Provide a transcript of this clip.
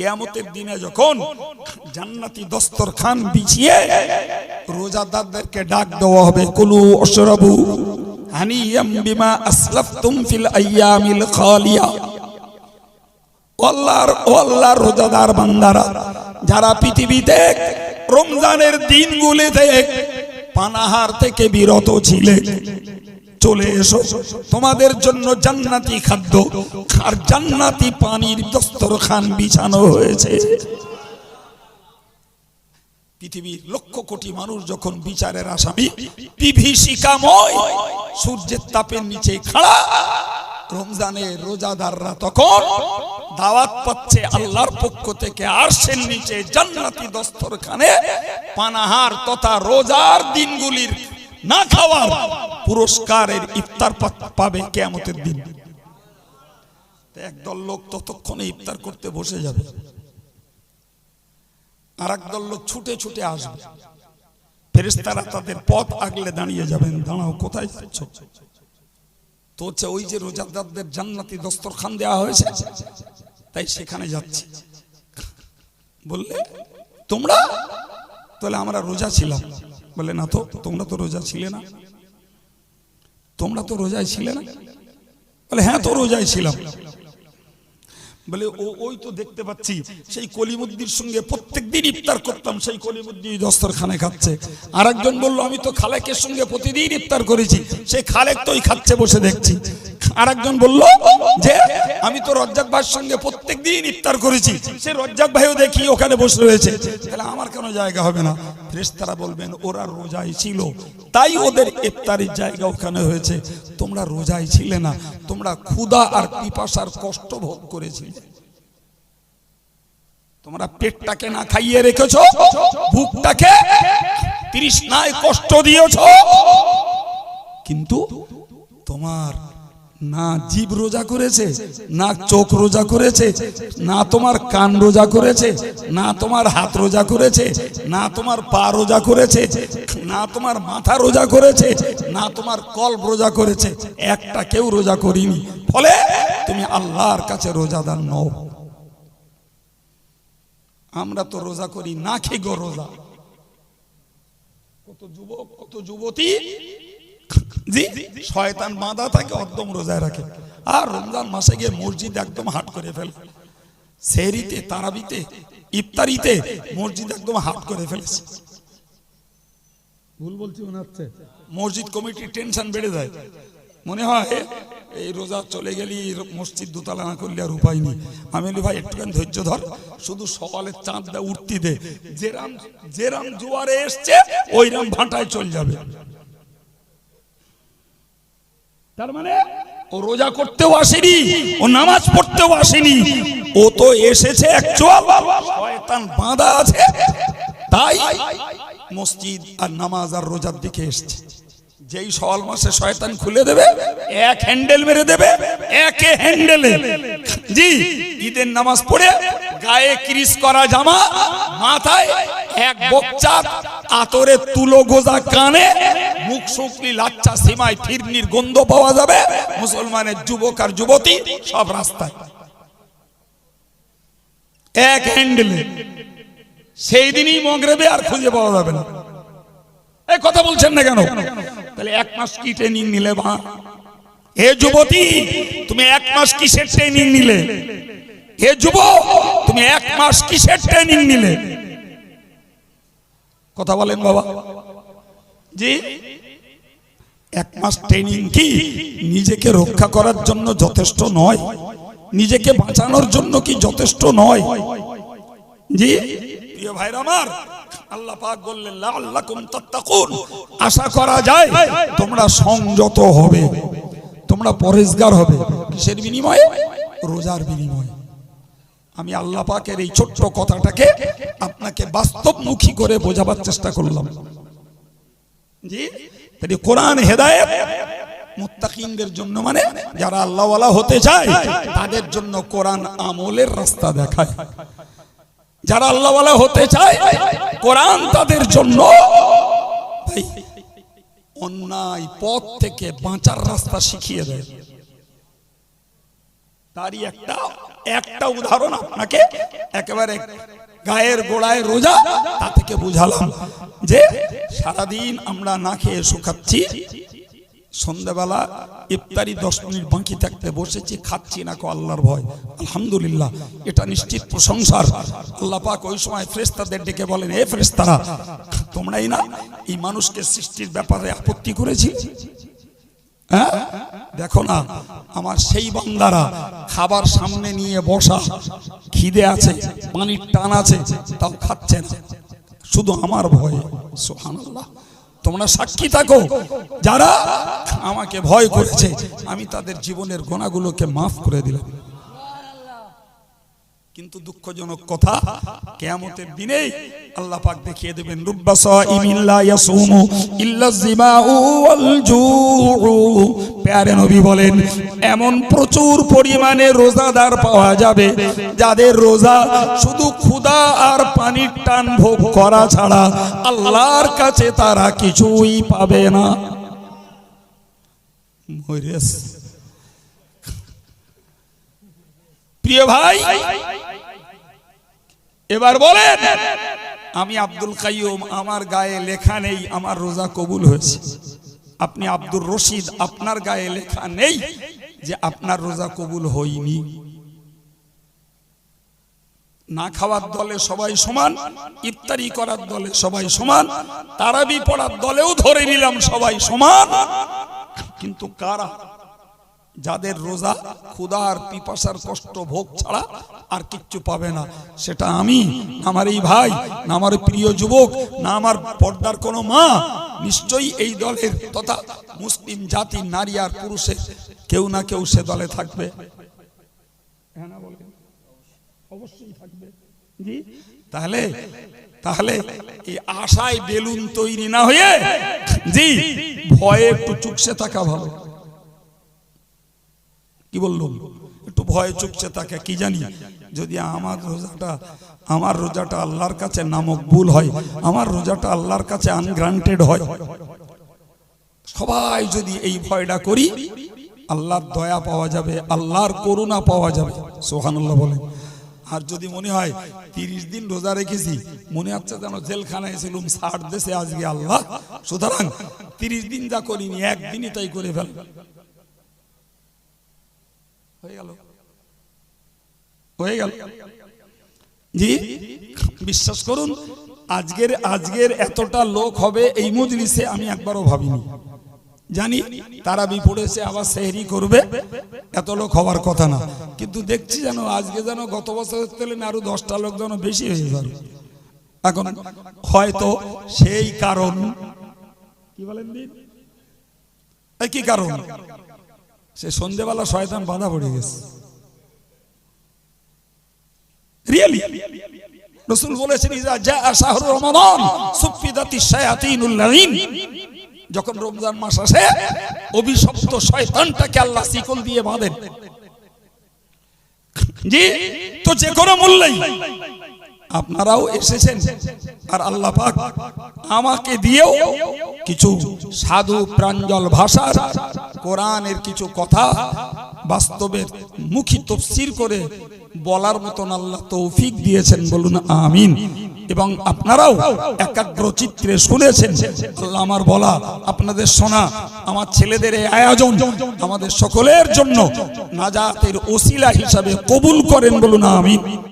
কেয়ামতের দিনে যখন জান্নাতি দস্তরখান বিছিয়ে রোজাদারদেরকে ডাক দেওয়া হবে, কুলু অশরাবু হানিয়াম বিমা আসলাফতুম ফিল আইয়ামিল খালিয়া। ও আল্লাহর ও আল্লাহর রোজাদার বান্দারা, যারা পৃথিবীতে রমজানের দিনগুলিতে পানাহার থেকে বিরত ছিলে চলে এসো। তোমাদের জন্য জান্নাতি খাদ্য। আর জান্নাতি পানির দস্তরখান বিছানো হয়েছে। পৃথিবীর লক্ষ কোটি মানুষ যখন বিচারের আসামি বিভীষিকাময় সূর্যের তাপের নিচে খাড়া রমজানের রোজাদাররা তখন দাওয়াত পাচ্ছে আল্লাহর পক্ষ থেকে আরশের নিচে জান্নাতি দস্তরখানে, পানাহার তথা রোজার দিনগুলির না খাওয়ার পুরস্কারের ইফতার পাবে কেয়ামতের দিন। একদল লোক ততক্ষণে ইফতার করতে বসে যাবে। আর একদল লোক ছুটে ছুটে আসবে। ফেরেশতারা তাদের পথ আগলে দাঁড়িয়ে যাবেন। দাঁড়াও, কোথায় যাচ্ছ? তো হচ্ছে ওই যে রোজাদারদের জান্নাতি দস্তরখান দেওয়া হয়েছে, তাই সেখানে যাচ্ছি। বললে, তোমরা? তাহলে আমরা রোজা ছিলাম। বলে, না তো, তোমরা তো রোজা ছিলে না। তোমরা তো রোজায় ছিলে না। বলে হ্যাঁ তো রোজায় ছিলাম। বলে, ও, ওই তো দেখতে পাচ্ছি, সেই কলিমুদ্দির সঙ্গে প্রত্যেক দিন ইফতার করতাম, সেই কলিমুদ্দি দস্তরখানে খাচ্ছে। আর একজন বলল, আমি তো খালেকের সঙ্গে প্রতিদিন ইফতার করেছি সেই খালেক তো ওই খাচ্ছে বসে দেখছি। আর একজন বলল, যে আমি তো রজ্জাক ভাইয়ের সঙ্গে প্রত্যেক দিন ইফতার করেছি। সে রজ্জাক ভাইও দেখি ওখানে বসে রয়েছে। তাহলে আমার কেন জায়গা হবে না? ফেরেশতারা বলবেন, ওরা রোজাই ছিল। তাই ওদের ইফতারের জায়গা ওখানে হয়েছে। তোমরা রোজাই ছিলে না। তোমরা ক্ষুধা আর পিপাসার কষ্ট ভোগ করেছিলে। তোমরা পেটটাকে না খাইয়ে রেখেছো, বুকটাকে তৃষ্ণায় কষ্ট দিয়েছ। কিন্তু তোমার না জীব রোজা করেছে, না চোখ রোজা করেছে, না তোমার কান রোজা করেছে, না তোমার হাত রোজা করেছে, না তোমার পা রোজা করেছে, না তোমার মাথা রোজা করেছে, না তোমার কল্প রোজা করেছে, একটা কেউ রোজা করিনি। ফলে তুমি আল্লাহর কাছে রোজাদার নও। আমরা তো রোজা করি, না খেয়ে গো রোজা। কত যুবক, কত যুবতী জি শয়তান বাঁধা থাকে একদম রোজায় রাখে। আর রমজান মাসে গিয়ে মসজিদ একদম হাট করে ফেলে। সেহরিতে তারাবিতে ইফতারিতে মসজিদ একদম হাট করে ফেলেছে। ভুল বলছি মনে হচ্ছে। মসজিদ কমিটির টেনশন বেড়ে যায়। মনে হয় এই রোজা চলে গেলি মসজিদ দোতলা না করলে আর উপায় নেই। আমি বলি ভাই একটুখানি ধৈর্য ধর। শুধু সকালের চাঁদটা উঠতি দে। যেরাম যেরাম জোয়ারে এসছে ওইরাম ভাটায় চল যাবে। তার মানে ও রোজা করতেও আসেনি, ও নামাজ পড়তেও আসেনি, ও তো এসেছে বাঁধা আছে, তাই মসজিদ আর নামাজ আর রোজার দিকে এসছে। যেই সওয়াল মাসে শয়তান খুলে দেবে, এক হ্যান্ডেল মেরে দেবে, একে হ্যান্ডেলে। জি, ঈদের নামাজ পড়ে গায়ে ক্রিস করা জামা, মাথায় এক বচ্চা আতরে তুলো গোজা কানে মুখ শুকলি লাচ্চা সীমায় ফিরনির গন্ধ পাওয়া যাবে? মুসলমানের যুবক আর যুবতী সব রাস্তায়। এক হ্যান্ডেলে। সেই দিনই মগরেবে আর খুঁজে পাওয়া যাবে না। এই কথা বলছেন না কেন? তাহলে এক মাস কি ট্রেনিং নিলে মা? হে যুবতী, তুমি এক মাস কিসের ট্রেনিং নিলে? হে যুবক, তুমি এক মাস কিসের ট্রেনিং নিলে? কথা বলেন বাবা। জি? এক মাস ট্রেনিং কি? নিজেকে রক্ষা করার জন্য যথেষ্ট নয়। নিজেকে বাঁচানোর জন্য কি যথেষ্ট নয়? জি, প্রিয় ভাইরা আমার, আল্লাহ পাক আশা করা যায় তোমরা সংযত হবে। তোমরা পরেশগার হবে। কিসের বিনিময়ে? রোজার বিনিময়ে। আমি আল্লাহ পাকের এই ছোট্ট কথাটাকে আপনাকে বাস্তবমুখী করে বোঝাবার চেষ্টা করলাম। জি তাহলে কোরআন হেদায়েত মুত্তাকিনদের জন্য মানে যারা আল্লাহওয়ালা হতে চায়, তাদের জন্য কোরআন আমলের রাস্তা দেখায়। যারা আল্লাহওয়ালা হতে চায়, কোরআন তাদের জন্য অন্যায় পথ থেকে বাঁচার রাস্তা শিখিয়ে দেয়। তারই একটা একটা উদাহরণ আপনাকে একেবারে গায়ের গোড়ায় রোজা, তা থেকে বুঝালাম যে সারাদিন আমরা না খেয়ে শুকাচ্ছি। সন্ধ্যাবেলা ইফতারি দশ মিনিট বাকি থাকতে বসেছি, খাচ্ছি না কো আল্লাহর ভয়। আলহামদুলিল্লাহ, এটা নিশ্চিত প্রশংসার। আল্লাহ পাক ওই সময় ফ্রেস্তাদের ডেকে বলেন, এ ফ্রেস্তারা তোমরাই না এই মানুষকে সৃষ্টির ব্যাপারে আপত্তি করেছি হ্যাঁ? দেখো না, আমার সেই বান্দারা খাবার সামনে নিয়ে বসা, খিদে আছে, পানির টান আছে, তাও খাচ্ছে না। শুধু আমার ভয়। সোহান তোমরা সাক্ষী থাকো। যারা আমাকে ভয় করেছে, আমি তাদের জীবনের গোনাগুলোকে মাফ করে দিলাম। কিন্তু দুঃখজনক কথা, কিয়ামতের দিনে আল্লাহ পাক দেখিয়ে দেবেন, রুব্বা সাইমিন লা ইয়াসুমু ইল্লা যিমাউ ওয়াল জুউ। প্যারে নবী বলেন, এমন প্রচুর পরিমাণে রোজাদার পাওয়া যাবে, যাদের রোজা শুধু ক্ষুধা আর পানির টান ভোগ করা ছাড়া আল্লাহর কাছে তারা কিছুই পাবে না। প্রিয় ভাই এবার বলেন, আমি আব্দুল কাইয়ুম, আমার গায়ে লেখা নেই, আমার রোজা কবুল হয়েছে। আপনি আব্দুর রশিদ, আপনার গায়ে লেখা নেই যে আপনার রোজা কবুল হয়নি। না খাওয়ার দলে সবাই সমান, ইফতারি করার দলে সবাই সমান, তারাবি পড়ার দলেও ধরে নিলাম সবাই সমান। কিন্তু কারা? যাদের রোজা ক্ষুধার পিপাসার কষ্ট ভোগ ছাড়া আর কিচ্ছু পাবে না। সেটা আমি আমার এই ভাই, না আমার প্রিয় যুবক, না আমার পর্দার কোনো মা। নিশ্চয়ই এই দলের তথা মুসলিম জাতির নারী আর পুরুষের কেউ না কেউ সে দলে থাকবে। হ্যাঁ? অবশ্যই জি? তাহলে তাহলে এই আশায় বেলুন তৈরি না হয়ে, জি, ভয়ে একটু চুপসে থাকা ভালো। কি বললাম একটু ভয়ে চুপসে তাকে, কি জানি? যদি আমার রোজাটা আমার রোজাটা আল্লাহর কাছে নামকবুল হয়, আমার রোজাটা আল্লাহর কাছে আনগ্রান্টেড হয়। সবাই যদি এই ভয়টা করি, আল্লাহর দয়া পাওয়া যাবে, আল্লাহর করুণা পাওয়া যাবে সোহানুল্লাহ বলেন আর যদি মনে হয় তিরিশ দিন রোজা রেখেছি, মনে হচ্ছে যেন জেলখানায় ছিলুম ষাট দেশে আজকে আল্লাহ। সুতরাং তিরিশ দিন যা করিনি, একদিনই তাই করে ফেল। হয়ে গেল। হয়ে গেল। জি, বিশ্বাস করুন, আজকের আজকের এতটা লোক হবে এই মজলিসে আমি একবারও ভাবিনি। জানি তারা বি পড়েছে, আবার সেহরি করবে, এত লোক হওয়ার কথা না। কিন্তু দেখছি যেন আজকে যেন গত বছরের তুলনায় আরও দশটা লোক যেন বেশি হয়ে গেল। এখন হয়তো সেই কারণ কি বলেন কি কারণ? সে সন্ধেবেলা শয়তান বাধা পড়ে গেছে। রিয়েলি রসুল বলেছেন ইজা রমাদান, সুফিদাতি শায়াতিনুল যখন রমজান মাস আসে, অভিশপ্ত শয়তানটাকে আল্লাহ শিকল দিয়ে বাঁধেন। জি, তো যে কোনো মূল্যেই। আপনারাও এসেছেন। আর আল্লাহ পাক আমাকে দিয়েও কিছু সাধু প্রাঞ্জল ভাষার কোরআনের কিছু কথা বাস্তবের মুখী তফসির করে বলার মতন আল্লাহ তৌফিক দিয়েছেন বলুন আমিন। এবং আপনারাও একাগ্র চিত্রে শুনেছেন, আল্লাহ আমার বলা আপনাদের শোনা, আমার ছেলেদের এই আয়োজন আমাদের সকলের জন্য নাজাতের ওসিলা হিসাবে কবুল করেন বলুন আমিন।